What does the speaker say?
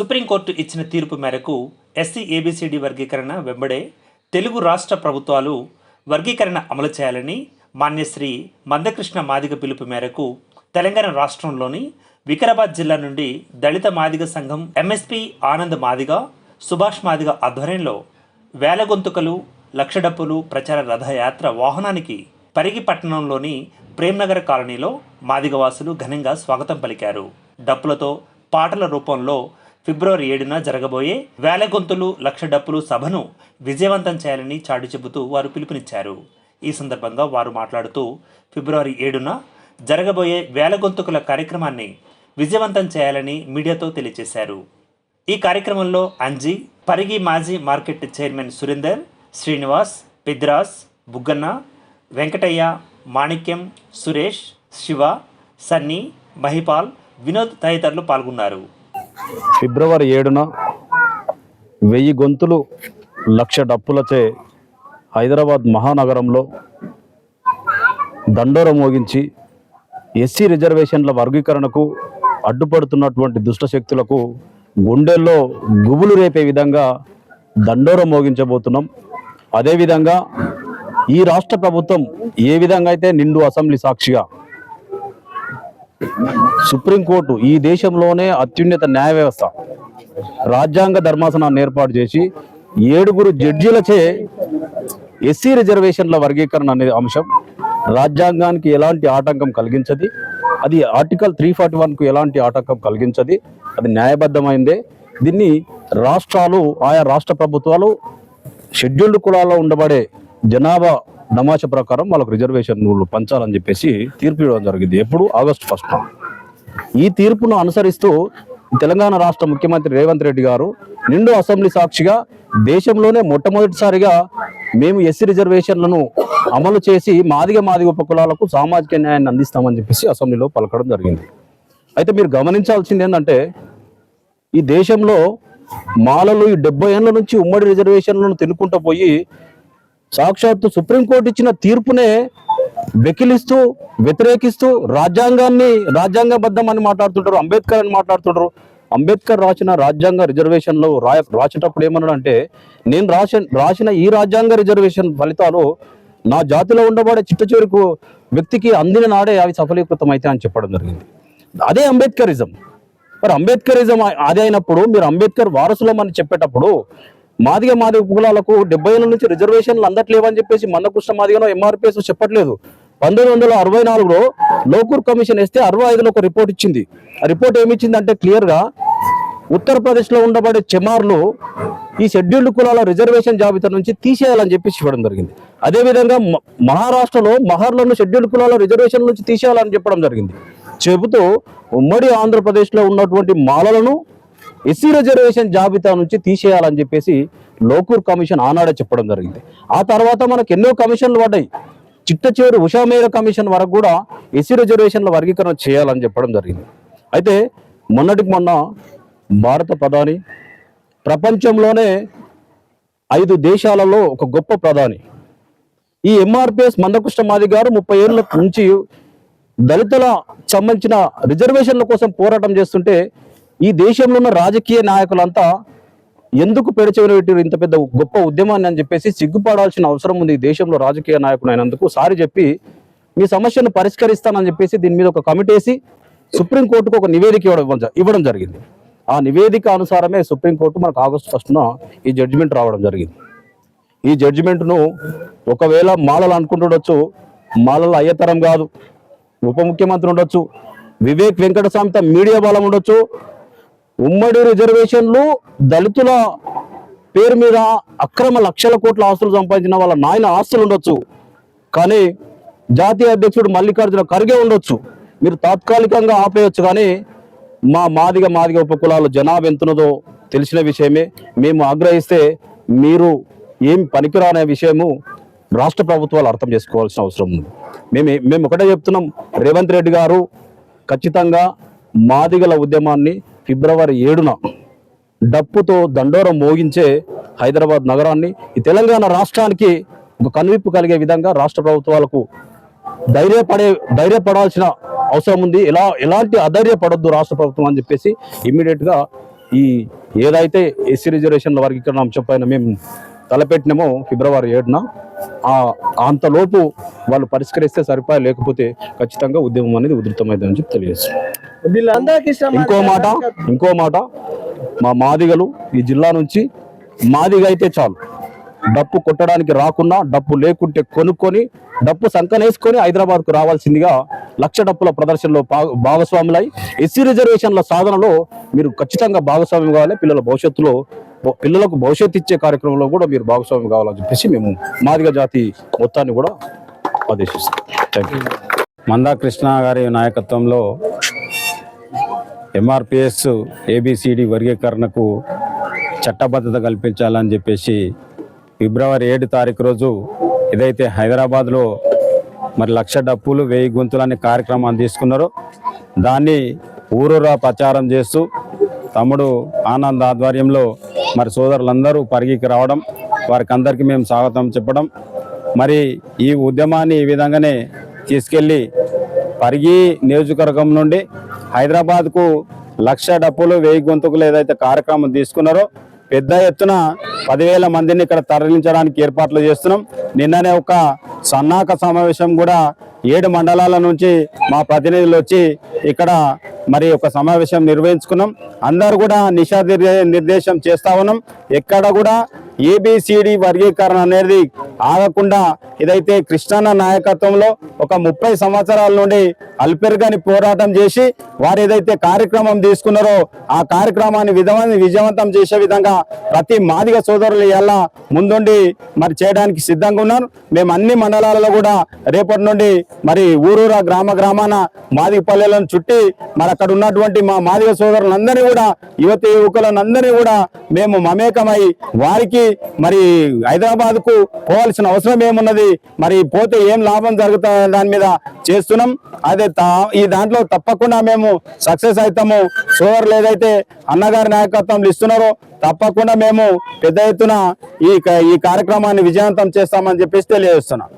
Supreme court ఇచ్చిన తీర్పు మేరకు ఎస్సీ ఏబిసిడి వర్గీకరణ వెంబడే తెలుగు రాష్ట్ర ప్రభుత్వాలు వర్గీకరణ అమలు చేయాలని మాన్యశ్రీ మందకృష్ణ మాదిగ పిలుపు మేరకు తెలంగాణ రాష్ట్రంలోని వికారాబాద్ జిల్లా నుండి దళిత మాదిగ సంఘం ఎంఎస్పి ఆనంద్ మాదిగ సుభాష్ మాదిగ ఆధ్వర్యంలో వేలగొంతుకలు లక్షడప్పులు లక్ష డప్పులు ప్రచార రథయాత్ర వాహనానికి పరిగి పట్టణంలోని ప్రేమ్నగర్ కాలనీలో మాదిగవాసులు ఘనంగా స్వాగతం పలికారు. డప్పులతో పాటల రూపంలో ఫిబ్రవరి ఏడున జరగబోయే వేలగొంతులు లక్ష డప్పులు సభను విజయవంతం చేయాలని చాటి చెబుతూ వారు పిలుపునిచ్చారు. ఈ సందర్భంగా వారు మాట్లాడుతూ ఫిబ్రవరి ఏడున జరగబోయే వేలగొంతుకుల కార్యక్రమాన్ని విజయవంతం చేయాలని మీడియాతో తెలియజేశారు. ఈ కార్యక్రమంలో అంజీ పరిగి మాజీ మార్కెట్ చైర్మన్ సురేందర్ శ్రీనివాస్ పెద్రాస్ బుగ్గన్న వెంకటయ్య మాణిక్యం సురేష్ శివ సన్నీ మహిపాల్ వినోద్ తదితరులు పాల్గొన్నారు. ఫిబ్రవరి ఏడున వెయ్యి గొంతులు లక్ష డప్పులచే హైదరాబాద్ మహానగరంలో దండోర మోగించి ఎస్సీ రిజర్వేషన్ల వర్గీకరణకు అడ్డుపడుతున్నటువంటి దుష్ట శక్తులకు గుండెల్లో గుబులు రేపే విధంగా దండోర మోగించబోతున్నాం. అదేవిధంగా ఈ రాష్ట్ర ప్రభుత్వం ఏ విధంగా అయితే నిండు అసెంబ్లీ సాక్షిగా సుప్రీంకోర్టు ఈ దేశంలోనే అత్యున్నత న్యాయ వ్యవస్థ. రాజ్యాంగ ధర్మాసనాన్ని ఏర్పాటు చేసి ఏడుగురు జడ్జీలచే ఎస్సీ రిజర్వేషన్ల వర్గీకరణ అనే అంశం. రాజ్యాంగానికి ఎలాంటి ఆటంకం కలిగించది? అది ఆర్టికల్ త్రీ ఫార్టీ వన్కు ఎలాంటి ఆటంకం కలిగించది? అది న్యాయబద్ధమైందే? దీన్ని రాష్ట్రాలు ఆయా రాష్ట్ర ప్రభుత్వాలు షెడ్యూల్డ్ కులాల్లో ఉండబడే జనాభా నమాష ప్రకారం వాళ్ళకు రిజర్వేషన్ పంచాలని చెప్పేసి తీర్పు ఇవ్వడం జరిగింది. ఎప్పుడు? ఆగస్టు ఫస్ట్ ఈ తీర్పును అనుసరిస్తూ తెలంగాణ రాష్ట్ర ముఖ్యమంత్రి రేవంత్ రెడ్డి గారు నిండు అసెంబ్లీ సాక్షిగా దేశంలోనే మొట్టమొదటిసారిగా మేము ఎస్సీ రిజర్వేషన్లను అమలు చేసి మాదిగ మాదిగ ఉపకులాలకు సామాజిక న్యాయాన్ని అందిస్తామని చెప్పేసి అసెంబ్లీలో పలకడం జరిగింది. అయితే మీరు గమనించాల్సింది ఏంటంటే ఈ దేశంలో మాలలు ఈ డెబ్బై ఏళ్ళ నుంచి ఉమ్మడి రిజర్వేషన్లను తినుకుంటూ పోయి సాక్షాత్తు సుప్రీంకోర్టు ఇచ్చిన తీర్పునే వెకిలిస్తూ వ్యతిరేకిస్తూ రాజ్యాంగాన్ని రాజ్యాంగబద్ధం అని మాట్లాడుతుంటారు అంబేద్కర్ అని మాట్లాడుతుంటారు. అంబేద్కర్ రాసిన రాజ్యాంగ రిజర్వేషన్లో రాయ రాసేటప్పుడు ఏమన్నాడు అంటే నేను రాసిన రాసిన ఈ రాజ్యాంగ రిజర్వేషన్ ఫలితాలు నా జాతిలో ఉండబడే చిట్ట చివరకు వ్యక్తికి అందిన నాడే అవి సఫలీకృతం అయితే అని చెప్పడం జరిగింది. అదే అంబేద్కరిజం. మరి అంబేద్కరిజం అదే అయినప్పుడు మీరు అంబేద్కర్ వారసులం అని చెప్పేటప్పుడు మాదిగ మాదిగ కులాలకు డెబ్బై ఏళ్ళ నుంచి రిజర్వేషన్లు అందట్లేవని చెప్పేసి మందకృష్ణ మాదిగనో ఎంఆర్పిఎస్ చెప్పట్లేదు. పంతొమ్మిది వందల అరవై నాలుగులో లోకూర్ కమిషన్ వేస్తే అరవై ఐదులో ఒక రిపోర్ట్ ఇచ్చింది. ఆ రిపోర్ట్ ఏమి ఇచ్చిందంటే క్లియర్గా ఉత్తరప్రదేశ్లో ఉండబడే చెమార్లు ఈ షెడ్యూల్డ్ కులాల రిజర్వేషన్ జాబితా నుంచి తీసేయాలని చెప్పేసి ఇవ్వడం జరిగింది. అదేవిధంగా మ- మహారాష్ట్రలో మహర్లను షెడ్యూల్డ్ కులాల రిజర్వేషన్ నుంచి తీసేయాలని చెప్పడం జరిగింది. చెబుతూ ఉమ్మడి ఆంధ్రప్రదేశ్లో ఉన్నటువంటి మాలలను ఎస్సీ రిజర్వేషన్ జాబితా నుంచి తీసేయాలని చెప్పేసి లోకూర్ కమిషన్ ఆనాడే చెప్పడం జరిగింది. ఆ తర్వాత మనకు ఎన్నో కమిషన్లు పడ్డాయి. చిట్ట చివరి ఉషామేర కమిషన్ వరకు కూడా ఎస్సీ రిజర్వేషన్ల వర్గీకరణ చేయాలని చెప్పడం జరిగింది. అయితే మొన్నటికి మొన్న భారత ప్రధాని ప్రపంచంలోనే ఐదు దేశాలలో ఒక గొప్ప ప్రధాని. ఈ ఎంఆర్పిఎస్ మందకృష్ణ మాది గారు ముప్పై ఏళ్ళ నుంచి దళితుల సంబంధించిన రిజర్వేషన్ల కోసం పోరాటం చేస్తుంటే ఈ దేశంలో ఉన్న రాజకీయ నాయకులంతా ఎందుకు పెడచెవిన పెట్టారు ఇంత పెద్ద గొప్ప ఉద్యమాన్ని అని చెప్పేసి సిగ్గుపడాల్సిన అవసరం ఉంది ఈ దేశంలో రాజకీయ నాయకుడు అయినందుకు సారి చెప్పి మీ సమస్యను పరిష్కరిస్తానని చెప్పేసి దీని మీద ఒక కమిటీ వేసి సుప్రీంకోర్టుకు ఒక నివేదిక ఇవ్వడం ఇవ్వడం జరిగింది. ఆ నివేదిక అనుసారమే సుప్రీంకోర్టు మనకు ఆగస్టు ఫస్ట్న ఈ జడ్జిమెంట్ రావడం జరిగింది. ఈ జడ్జిమెంట్ను ఒకవేళ మాలలు అనుకుంటుండొచ్చు మాలలు అయ్యతరం కాదు. ఉప ముఖ్యమంత్రి ఉండొచ్చు వివేక్ వెంకటస్వామిత మీడియా బలం ఉండొచ్చు ఉమ్మడి రిజర్వేషన్లు దళితుల పేరు మీద అక్రమ లక్షల కోట్ల ఆస్తులు సంపాదించిన వాళ్ళ నాయన ఆస్తులు ఉండొచ్చు. కానీ జాతీయ అధ్యక్షుడు మల్లికార్జున ఖర్గే ఉండొచ్చు. మీరు తాత్కాలికంగా ఆపేయచ్చు కానీ మా మాదిగ మాదిగ ఉపకులాల జనాభా ఎంతున్నదో తెలిసిన విషయమే. మేము ఆగ్రహిస్తే మీరు ఏం పనికిరానే విషయము రాష్ట్ర ప్రభుత్వాలు అర్థం చేసుకోవాల్సిన అవసరం ఉంది. మేము మేము ఒకటే చెప్తున్నాం రేవంత్ రెడ్డి గారు ఖచ్చితంగా మాదిగల ఉద్యమాన్ని ఫిబ్రవరి ఏడున డప్పుతో దండోరం మోగించే హైదరాబాద్ నగరాన్ని ఈ తెలంగాణ రాష్ట్రానికి ఒక కనువిప్పు కలిగే విధంగా రాష్ట్ర ప్రభుత్వాలకు ధైర్యపడే ధైర్యపడాల్సిన అవసరం ఉంది. ఎలా ఎలాంటి అధైర్యపడొద్దు రాష్ట్ర ప్రభుత్వం అని చెప్పేసి ఇమ్మీడియట్గా ఈ ఏదైతే ఎస్సీ రిజర్వేషన్ల వర్గీకరణ అంశం పైన మేము తలపెట్టినామో ఫిబ్రవరి ఏడున అంతలోపు వాళ్ళు పరిష్కరిస్తే సరిపోయా లేకపోతే ఖచ్చితంగా ఉద్యమం అనేది ఉధృతమైందని చెప్పి తెలియజేస్తుంది ఇంకో మాట ఇంకో మాట. మా మాదిగలు ఈ జిల్లా నుంచి మాదిగ అయితే చాలు. డప్పు కొట్టడానికి రాకున్నా డప్పు లేకుంటే కొనుక్కొని డప్పు సంకనేసుకొని హైదరాబాద్కు రావాల్సిందిగా లక్ష డప్పుల ప్రదర్శనలో భాగస్వాములై ఎస్సీ రిజర్వేషన్ల సాధనలో మీరు ఖచ్చితంగా భాగస్వామ్యం కావాలి. పిల్లల భవిష్యత్తులో పిల్లలకు భవిష్యత్తు ఇచ్చే కార్యక్రమంలో కూడా మీరు భాగస్వామ్యం కావాలని చెప్పేసి మేము మాదిగ జాతి మొత్తాన్ని కూడా ఆదేశిస్తాం. థ్యాంక్ యూ మందా కృష్ణ గారి నాయకత్వంలో ఎంఆర్పిఎస్ ఏబిసిడి వర్గీకరణకు చట్టబద్ధత కల్పించాలని చెప్పేసి ఫిబ్రవరి ఏడు తారీఖు రోజు ఏదైతే హైదరాబాద్లో మరి లక్ష డప్పులు వెయ్యి గుంతులు అనే కార్యక్రమాన్ని తీసుకున్నారో దాన్ని ఊరూరా ప్రచారం చేస్తూ తమ్ముడు ఆనంద్ ఆధ్వర్యంలో మరి సోదరులందరూ పరిగికి రావడం వారికి అందరికీ మేము స్వాగతం చెప్పడం మరి ఈ ఉద్యమాన్ని ఈ విధంగానే తీసుకెళ్ళి పరిగి నియోజకవర్గం నుండి హైదరాబాద్కు లక్ష డప్పులు వెయ్యి గొంతుకులు ఏదైతే కార్యక్రమం తీసుకున్నారో పెద్ద ఎత్తున పదివేల మందిని ఇక్కడ తరలించడానికి ఏర్పాట్లు చేస్తున్నాం. నిన్ననే ఒక సన్నాహక సమావేశం కూడా ఏడు మండలాల నుంచి మా ప్రతినిధులు వచ్చి ఇక్కడ మరి ఒక సమావేశం నిర్వహించుకున్నాం. అందరు కూడా నిషా నిర్దేశం చేస్తా ఉన్నాం. ఎక్కడ కూడా ఏబిసిడి వర్గీకరణ అనేది ఆగకుండా ఇదైతే కృష్ణన్న నాయకత్వంలో ఒక ముప్పై సంవత్సరాల నుండి అల్పెరుగని పోరాటం చేసి వారు ఏదైతే కార్యక్రమం తీసుకున్నారో ఆ కార్యక్రమాన్ని విధమైన విజయవంతం చేసే విధంగా ప్రతి మాదిగ సోదరులు ఎలా ముందుండి మరి చేయడానికి సిద్ధంగా ఉన్నారు. మేము అన్ని మండలాలలో కూడా రేపటి నుండి మరి ఊరూరా గ్రామ గ్రామాన మాదిగ పల్లెలను చుట్టి మరి అక్కడ ఉన్నటువంటి మా మాదిగ సోదరులందరినీ కూడా యువతి యువకులందరినీ కూడా మేము మమేకమై వారికి మరి హైదరాబాద్కు పోవాల్సిన అవసరం ఏమున్నది? మరి పోతే ఏం లాభం జరుగుతా దాని మీద చేస్తున్నాం. అదే ఈ దాంట్లో తప్పకుండా మేము సక్సెస్ అవుతాము సోదరులు ఏదైతే అన్నగారి నాయకత్వంలో ఇస్తున్నారో తప్పకుండా మేము పెద్ద ఎత్తున ఈ క- ఈ కార్యక్రమాన్ని విజయవంతం చేస్తామని చెప్పేసి తెలియజేస్తున్నాం.